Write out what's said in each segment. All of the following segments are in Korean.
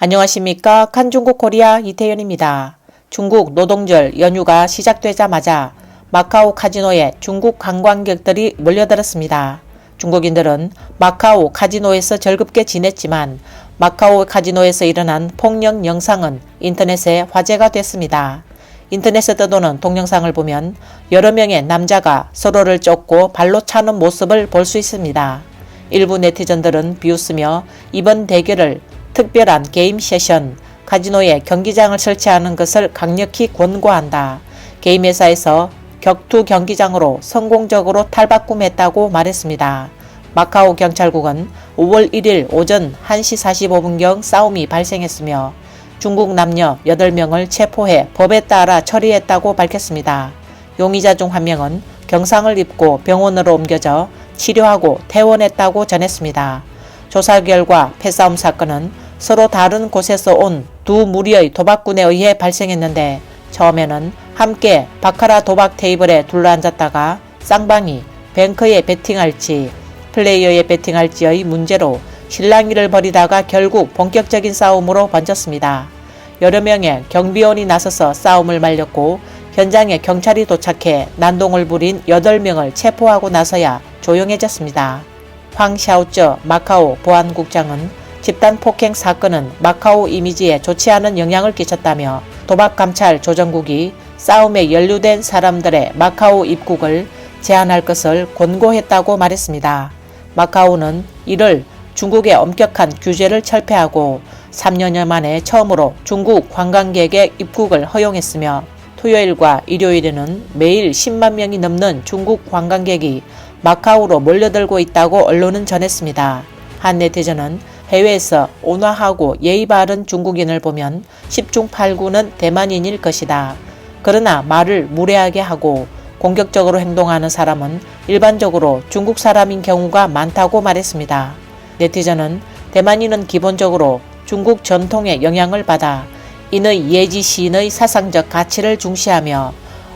안녕하십니까. 칸중국 코리아 이태현입니다. 중국 노동절 연휴가 시작되자마자 마카오 카지노에 중국 관광객들이 몰려들었습니다. 중국인들은 마카오 카지노에서 즐겁게 지냈지만 마카오 카지노에서 일어난 폭력 영상은 인터넷에 화제가 됐습니다. 인터넷에 떠도는 동영상을 보면 여러 명의 남자가 서로를 쫓고 발로 차는 모습을 볼 수 있습니다. 일부 네티즌들은 비웃으며 이번 대결을 특별한 게임 세션, 카지노에 경기장을 설치하는 것을 강력히 권고한다. 게임 회사에서 격투 경기장으로 성공적으로 탈바꿈했다고 말했습니다. 마카오 경찰국은 5월 1일 오전 1시 45분경 싸움이 발생했으며 중국 남녀 8명을 체포해 법에 따라 처리했다고 밝혔습니다. 용의자 중 한 명은 경상을 입고 병원으로 옮겨져 치료하고 퇴원했다고 전했습니다. 조사 결과 패싸움 사건은 서로 다른 곳에서 온 두 무리의 도박꾼에 의해 발생했는데 처음에는 함께 바카라 도박 테이블에 둘러앉았다가 쌍방이 뱅크에 베팅할지 플레이어에 베팅할지의 문제로 실랑이를 벌이다가 결국 본격적인 싸움으로 번졌습니다. 여러 명의 경비원이 나서서 싸움을 말렸고 현장에 경찰이 도착해 난동을 부린 8명을 체포하고 나서야 조용해졌습니다. 황 샤오쩌 마카오 보안국장은 집단 폭행 사건은 마카오 이미지에 좋지 않은 영향을 끼쳤다며 도박 감찰 조정국이 싸움에 연루된 사람들의 마카오 입국을 제한할 것을 권고했다고 말했습니다. 마카오는 이를 중국의 엄격한 규제를 철폐하고 3년여 만에 처음으로 중국 관광객의 입국을 허용했으며 토요일과 일요일에는 매일 10만 명이 넘는 중국 관광객이 마카오로 몰려들고 있다고 언론은 전했습니다. 한 네티즌은 해외에서 온화하고 예의 바른 중국인을 보면 10중 8구는 대만인일 것이다. 그러나 말을 무례하게 하고 공격적으로 행동하는 사람은 일반적으로 중국 사람인 경우가 많다고 말했습니다. 네티즌은 대만인은 기본적으로 중국 전통의 영향을 받아 인의 예지 시인의 사상적 가치를 중시하며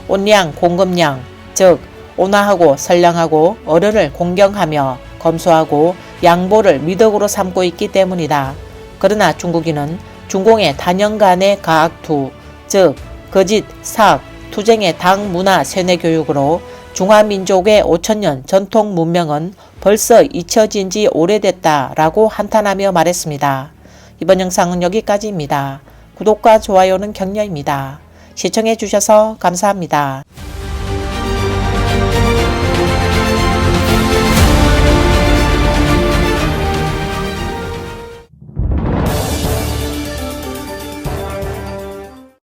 온량 공급량 즉 온화하고 선량하고 어른을 공경하며 검소하고 양보를 미덕으로 삼고 있기 때문이다. 그러나 중국인은 중공의 단연간의 가학투, 즉 거짓, 삭, 투쟁의 당 문화 세뇌 교육으로 중화민족의 5천년 전통 문명은 벌써 잊혀진 지 오래됐다라고 한탄하며 말했습니다. 이번 영상은 여기까지입니다. 구독과 좋아요는 격려입니다. 시청해 주셔서 감사합니다. Thank you